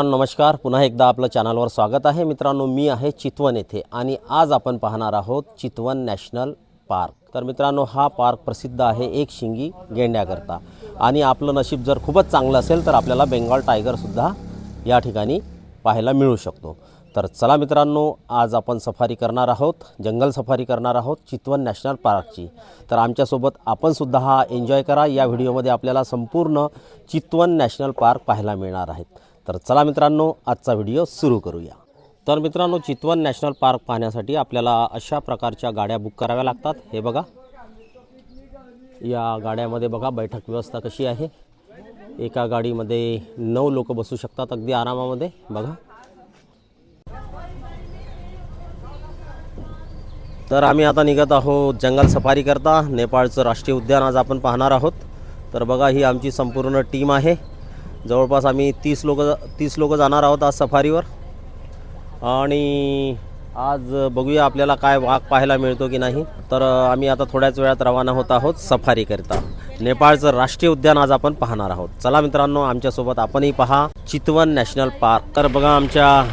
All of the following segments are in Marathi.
मित्रांनो नमस्कार. पुन्हा एकदा आपलं चॅनलवर स्वागत आहे. मित्रांनो मी आहे चितवन येथे आणि आज आपण पाहणार आहोत चितवन नॅशनल पार्क. तर मित्रांनो हा पार्क प्रसिद्ध आहे एक शिंगी गेंड्याकरता. आणि आपलं नशीब जर खूपच चांगलं असेल तर आपल्याला बेंगॉल टायगरसुद्धा या ठिकाणी पाहायला मिळू शकतो. तर चला मित्रांनो आज आपण सफारी करणार आहोत जंगल सफारी करणार आहोत चितवन नॅशनल पार्कची. तर आमच्यासोबत आपणसुद्धा हा एन्जॉय करा. या व्हिडिओमध्ये आपल्याला संपूर्ण चितवन नॅशनल पार्क पाहायला मिळणार आहेत. तर चला मित्रांनो आजचा व्हिडिओ सुरू करूया. तर मित्रांनो चितवन नॅशनल पार्क पाहण्यासाठी आपल्याला अशा प्रकारच्या गाड्या बुक कराव्या लागतात. हे बघा. या गाड्यामध्ये बघा बैठक व्यवस्था कशी आहे. एका गाडीमध्ये नऊ लोक बसू शकतात अगदी आरामामध्ये. बघा. तर आम्ही आता निघत आहोत जंगल सफारी करता नेपाळचं राष्ट्रीय उद्यान आज आपण पाहणार आहोत. तर बघा ही आमची संपूर्ण टीम आहे. जवळपास आम्ही तीस लोक तीस लोक जाणार आहोत आज सफारीवर. आणि आज बघूया आपल्याला काय वाघ पाहायला मिळतो की नाही. तर आम्ही आता थोड्याच वेळात रवाना होत आहोत सफारीकरिता. नेपाळचं राष्ट्रीय उद्यान आज आपण पाहणार आहोत. चला मित्रांनो आमच्यासोबत आपणही पहा. Chitwan national park. तर बघा आमच्या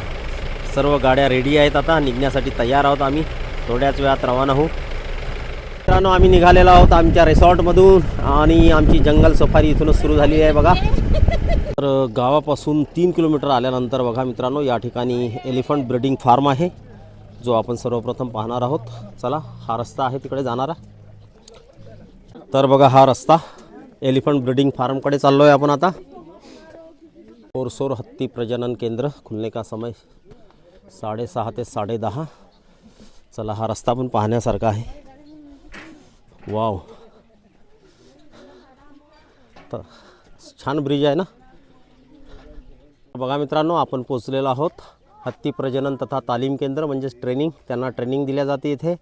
सर्व गाड्या रेडी आहेत आता. निघण्यासाठी तयार आहोत आम्ही. थोड्याच वेळात रवाना होऊ. मित्रांनो आम्ही निघालेलो आहोत आमच्या रिसॉर्टमधून. आणि आमची जंगल सफारी इथूनच सुरू झालेली आहे बघा. तर गावापासून तीन किलोमीटर आल्यानंतर बघा मित्रांनो या ठिकाणी एलिफंट ब्रीडिंग फार्म आहे जो आपण सर्वप्रथम पाहणार आहोत. चला हा रस्ता आहे तिकडे जाणारा. तर बघा हा रस्ता एलिफंट ब्रीडिंग फार्मकडे चाललो आहे आपण आता. पोरसोर हत्ती प्रजनन केंद्र खुलने का समय साडेसहा ते साडेदहा. चला हा रस्ता पण पाहण्यासारखा आहे. वाव. तर छान ब्रिज आहे ना? बघा मित्रांनो आपण पोचलेलो आहोत. हत्ती प्रजनन तथा तालीम केंद्र म्हणजेच ट्रेनिंग त्यांना ट्रेनिंग दिल्या जाते इथे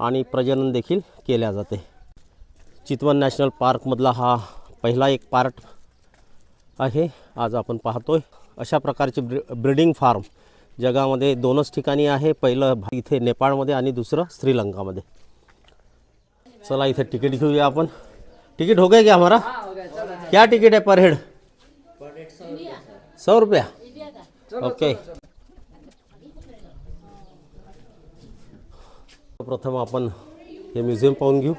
आणि प्रजनन देखील केल्या जाते. चितवन नॅशनल पार्कमधला हा पहिला एक पार्ट आहे. आज आपण पाहतोय. अशा प्रकारचे ब्रि ब्रिडिंग फार्म जगामध्ये दोनच ठिकाणी आहे. पहिलं इथे नेपाळमध्ये आणि दुसरं श्रीलंकामध्ये. चला इथे तिकीट घेऊया आपण. तिकीट हो गया क्या हमारा? क्या तिकीट है पर हेड? सौ रुपया। ओके। प्रथम आपण हे म्युझियम पाहून घेऊ.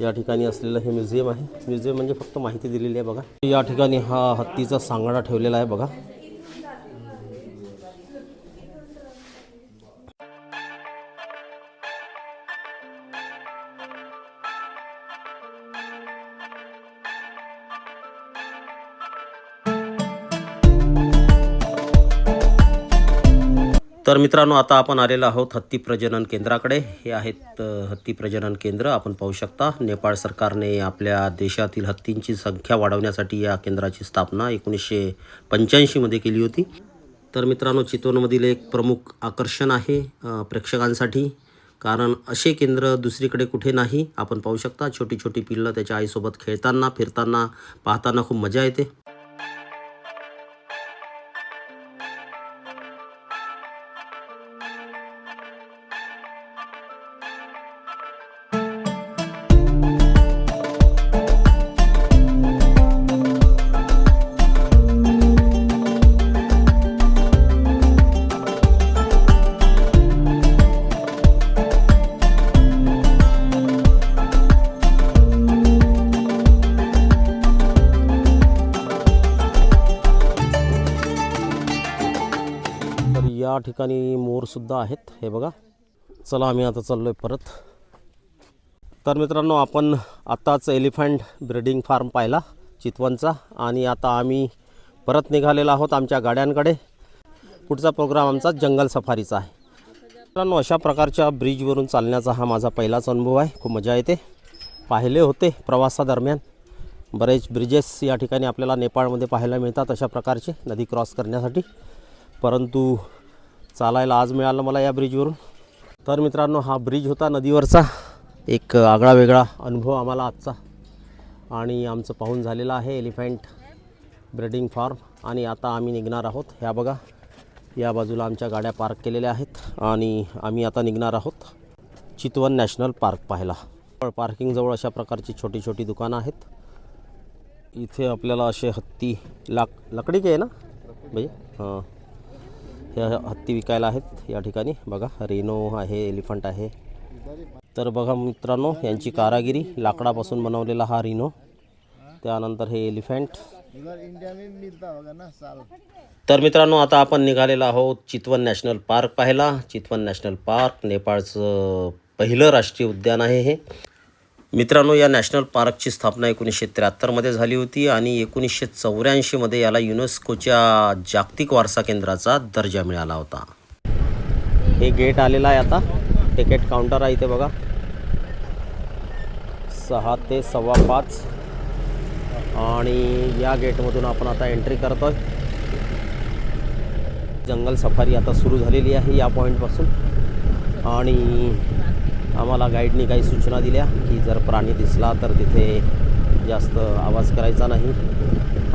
या ठिकाणी असलेलं हे म्युझियम आहे. म्युझियम म्हणजे फक्त माहिती दिलेली आहे बघा. या ठिकाणी हा हत्तीचा सांगाडा ठेवलेला आहे बघा. तर मित्रांनो आता आपण आलेलो आहोत हत्ती प्रजनन केंद्राकडे. हे आहेत हत्ती प्रजनन केंद्र. आपण पाहू शकता नेपाळ सरकारने आपल्या देशातील हत्तींची संख्या वाढवण्यासाठी या केंद्राची स्थापना एकोणीसशे पंच्याऐंशीमध्ये केली होती. तर मित्रांनो चितवणमधील एक प्रमुख आकर्षण आहे प्रेक्षकांसाठी. कारण असे केंद्र दुसरीकडे कुठे नाही आपण पाहू शकता. छोटी छोटी पिल्लं त्याच्या आईसोबत खेळताना फिरताना पाहताना खूप मजा येते. या ठिकाणी मोरसुद्धा आहेत. हे बघा. चला आम्ही आता चाललो आहे परत. तर मित्रांनो आपण आत्ताच एलिफंट ब्रीडिंग फार्म पाहिला चितवनचा. आणि आता आम्ही परत निघालेलो आहोत आमच्या गाड्यांकडे. पुढचा प्रोग्राम आमचा जंगल सफारीचा आहे. मित्रांनो अशा प्रकारच्या ब्रिजवरून चालण्याचा हा माझा पहिलाच अनुभव आहे. खूप मजा येते. पाहिले होते प्रवासादरम्यान. बरेच ब्रिजेस या ठिकाणी आपल्याला नेपाळमध्ये पाहायला मिळतात अशा प्रकारचे नदी क्रॉस करण्यासाठी. परंतु चालायला आज मिळालं मला या ब्रिजवरून. तर मित्रांनो हा ब्रिज होता नदीवरचा. एक आगळा वेगळा अनुभव आम्हाला आजचा. आणि आमचं पाहून झालेलं आहे एलिफंट ब्रेडिंग फार्म. आणि आता आम्ही निघणार आहोत. ह्या बघा या बाजूला आमच्या गाड्या पार्क केलेल्या आहेत. आणि आम्ही आता निघणार आहोत चितवन नॅशनल पार्क पाहायला. पार्किंगजवळ अशा प्रकारची छोटी छोटी दुकानं आहेत. इथे आपल्याला असे हत्ती लाक लकडी के आहे ना? म्हणजे हां ह्या हत्ती विकायला आहेत या ठिकाणी. बघा रेनो आहे एलिफंट आहे. तर बघा मित्रांनो यांची कारागिरी लाकडापासून बनवलेला हा रिनो. त्यानंतर हे एलिफंट. तर मित्रांनो आता आपण निघालेलो आहोत चितवन नॅशनल पार्क पाहायला. चितवन नॅशनल पार्क नेपाळचं पहिलं राष्ट्रीय उद्यान आहे हे. मित्रांनो या नॅशनल पार्कची स्थापना एकोणीसशे त्र्याहत्तरमध्ये झाली होती आणि एकोणीसशे चौऱ्याऐंशीमध्ये याला युनेस्कोच्या जागतिक वारसा केंद्राचा दर्जा मिळाला होता. हे गेट आलेलं आहे आता. तिकीट काउंटर आहे इथे बघा. सहा ते सव्वा पाच. आणि या गेटमधून आपण आता एंट्री करतोय. जंगल सफारी आता सुरू झालेली आहे या पॉईंटपासून आणि आम्हाला गाईडनी काही सूचना दिल्या की जर प्राणी दिसला तर तिथे जास्त आवाज करायचा नाही.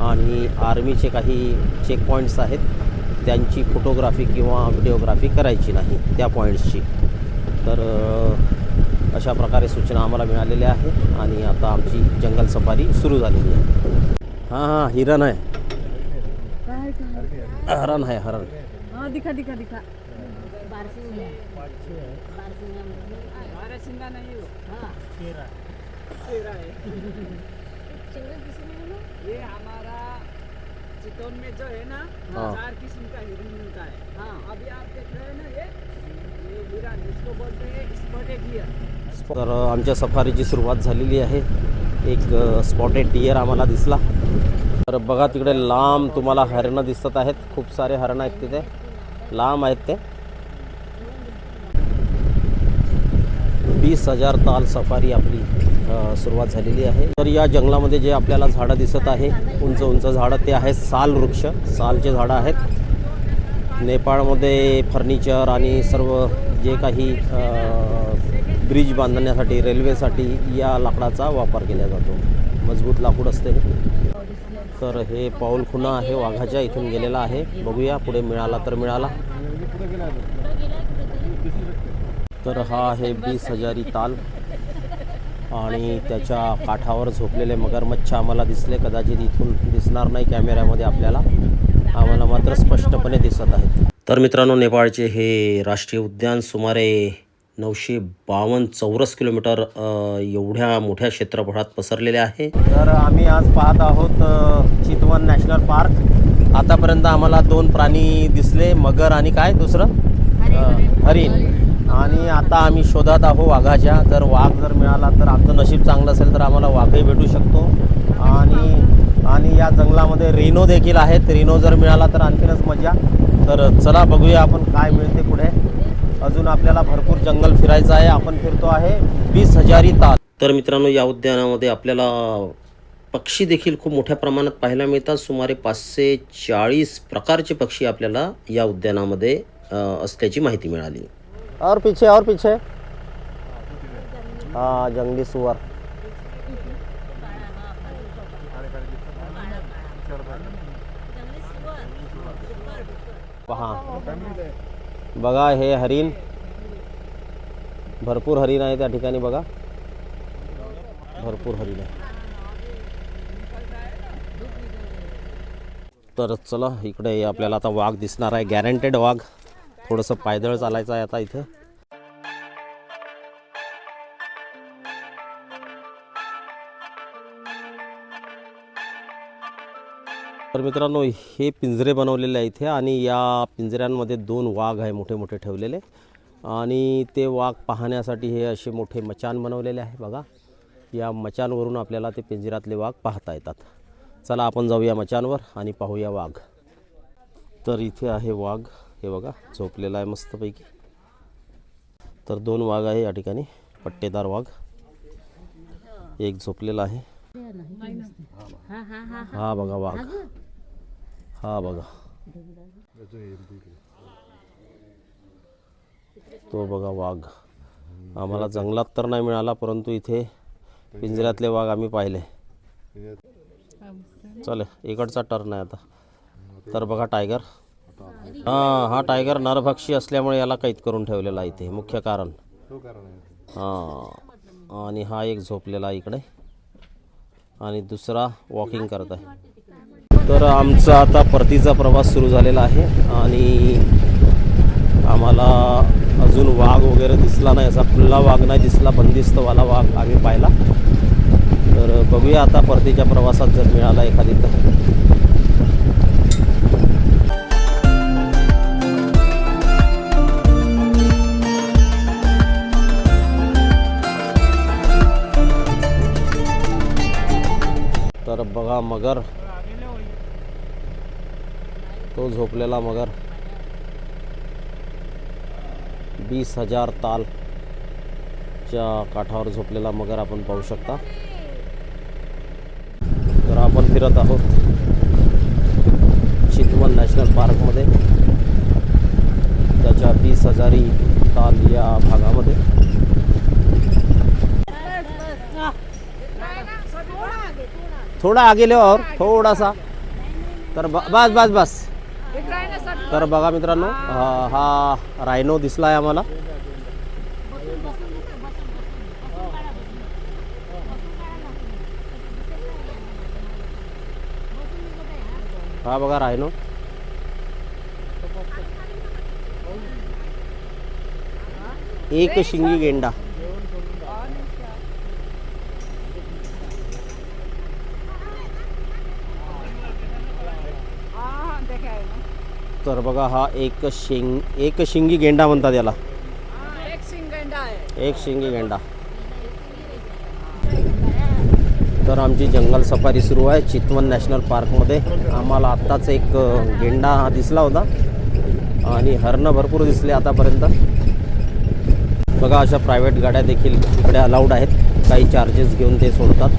आणि आर्मीचे काही चेक पॉईंट्स आहेत. त्यांची फोटोग्राफी किंवा व्हिडिओग्राफी करायची नाही त्या पॉईंट्सची तर अशा प्रकारे सूचना आम्हाला मिळालेल्या आहेत आणि आता आमची जंगल सफारी सुरू झालेली आहे. हां हां हिरण आहे. काय काय हरण आहे हरण. हा दिखा दिखा दिखा ये हमारा चितौन में जो है ना हाँ। चार किस्म का हिरन मिलता है हाँ. अभी आप देख रहे हैं ना ये? ये हिरन इसको बोलते हैं स्पॉटेड हियर तर आमच्या सफारीची सुरुवात झालेली आहे. एक स्पॉटेड डिअर आम्हाला दिसला. तर बघा तिकडे लांब तुम्हाला हरणं दिसत आहेत. खूप सारे हरणं आहेत तिथे. लांब आहेत ते. वीस हजार ताल सफारी आपली सुरुवात झालेली आहे. तर या जंगलामध्ये जे आपल्याला झाडं दिसत आहे उंच उंच झाडं ते आहेत साल वृक्ष. सालचे झाडं आहेत. नेपाळमध्ये फर्निचर आणि सर्व जे काही ब्रिज बांधण्यासाठी रेल्वेसाठी या लाकडाचा वापर केला जातो. मजबूत लाकूड असते तर हे पाऊल खुणा आहे वाघाच्या इथून गेलेला आहे. बघूया पुढे मिळाला तर मिळाला. तर हा आहे बीस हजारी ताल. आणि त्याच्या काठावर झोपलेले मगरमच्छ आम्हाला दिसले. कदाचित इथून दिसणार नाही कॅमेऱ्यामध्ये आपल्याला. आम्हाला मात्र स्पष्टपणे दिसत आहेत. तर मित्रांनो नेपाळचे हे राष्ट्रीय उद्यान सुमारे नऊशे बावन्न चौरस किलोमीटर एवढ्या मोठ्या क्षेत्रफळात पसरलेले आहे. तर आम्ही आज पाहत आहोत चितवन नॅशनल पार्क. आतापर्यंत आम्हाला दोन प्राणी दिसले मगर आणि काय दुसरं? हरिण. आणि आता आम्ही शोधात आहो वाघाच्या. जर वाघ जर मिळाला तर आमचं नशीब चांगलं असेल तर आम्हाला वाघही भेटू शकतो. आणि आणि या जंगलामध्ये रिनो देखील आहेत. रिनो जर मिळाला तर आणखीनच मजा. तर चला बघूया आपण काय मिळते पुढे. अजून आपल्याला भरपूर जंगल फिरायचं आहे. आपण फिरतो आहे वीस हजारी तास. तर मित्रांनो या उद्यानामध्ये आपल्याला पक्षी देखील खूप मोठ्या प्रमाणात पाहायला मिळतात. सुमारे पाचशे चाळीस प्रकारचे पक्षी आपल्याला या उद्यानामध्ये असल्याची माहिती मिळाली. और पीछे और पीछे। हाँ जंगली सुअर। पहा बघा हे हरिण। भरपूर हरिण आहे त्या ठिकाणी बघा. भरपूर हरिण आहे. तर चला इकडे आपल्याला आता वाघ दिसणार आहे. गॅरंटेड वाघ. थोडंसं पायदळ चालायचं आहे आता इथं. तर मित्रांनो हे पिंजरे बनवलेले आहे इथे आणि या पिंजऱ्यांमध्ये दोन वाघ आहे मोठे मोठे ठेवलेले. आणि ते वाघ पाहण्यासाठी हे असे मोठे मचान बनवलेले आहे बघा. या मचानवरून आपल्याला ते पिंजऱ्यातले वाघ पाहता येतात. चला आपण जाऊया मचानवर आणि पाहूया वाघ. तर इथे आहे वाघ. हे बघा झोपलेला आहे मस्तपैकी. तर दोन वाघ आहे या ठिकाणी पट्टेदार वाघ. एक झोपलेला आहे. हा बघा वाघ. हा बघा. तो बघा वाघ. आम्हाला जंगलात तर नाही मिळाला परंतु इथे पिंजऱ्यातले वाघ आम्ही पाहिले. चले इकडचा टर्न आहे आता. तर बघा टायगर हां हा टायगर नरभक्षी असल्यामुळे याला कैद करून ठेवलेला आहे इथे मुख्य कारण. हां आणि हा एक झोपलेला इकडे. आणि दुसरा वॉकिंग करत आहे. तर आमचा आता परतीचा प्रवास सुरू झालेला आहे आणि आम्हाला अजून वाघ वगैरे दिसला नाही असा खुल्ला वाघ नाही दिसला बंदिस्तवाला वाघ आम्ही पाहिला. तर बघूया आता परतीच्या प्रवासात जर मिळाला एखादी तर. बघा मगर. तो झोपलेला मगर. वीस हजार तालच्या काठावर झोपलेला मगर आपण पाहू शकता. तर आपण फिरत आहोत चितवन नॅशनल पार्कमध्ये. त्याच्या वीस हजारी ताल या भागामध्ये. थोड़ा आगे लो और तर ब- बस बस बस. तर बघा मित्रांनो हा हा रायनो दिसला आहे आम्हाला. हा बघा रायनो एक शिंगी गेंडा हाँ देखे आहे ना तर बघा हा एक शिंग एक शिंगी गेंडा म्हणतात याला. एक सिंगंडा आहे. एक शिंगी गेंडा. तर आमची जंगल सफारी सुरू आहे चितवन नॅशनल पार्कमध्ये. आम्हाला आत्ताच एक गेंडा हा दिसला होता. आणि हरणं भरपूर दिसले आतापर्यंत. बघा अशा प्रायव्हेट गाड्या देखील इकडे अलाउड आहेत. काही चार्जेस घेऊन ते सोडतात.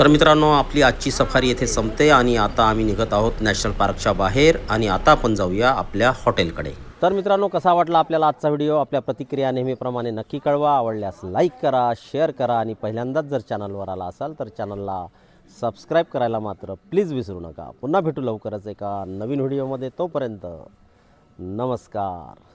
तर मित्रांनो आपली आजची सफारी येथे संपते आणि आता आम्ही निघत आहोत नॅशनल पार्कच्या बाहेर आणि आता आपण जाऊया आपल्या हॉटेलकडे. तर मित्रांनो कसा वाटला आपल्याला आजचा व्हिडिओ? आपल्या प्रतिक्रिया नेहमीप्रमाणे नक्की कळवा. आवडल्यास लाईक करा शेअर करा आणि पहिल्यांदाच जर चॅनलवर आला असाल तर चॅनलला सबस्क्राईब करायला मात्र प्लीज विसरू नका. पुन्हा भेटू लवकरच एका नवीन व्हिडिओमध्ये. तोपर्यंत नमस्कार.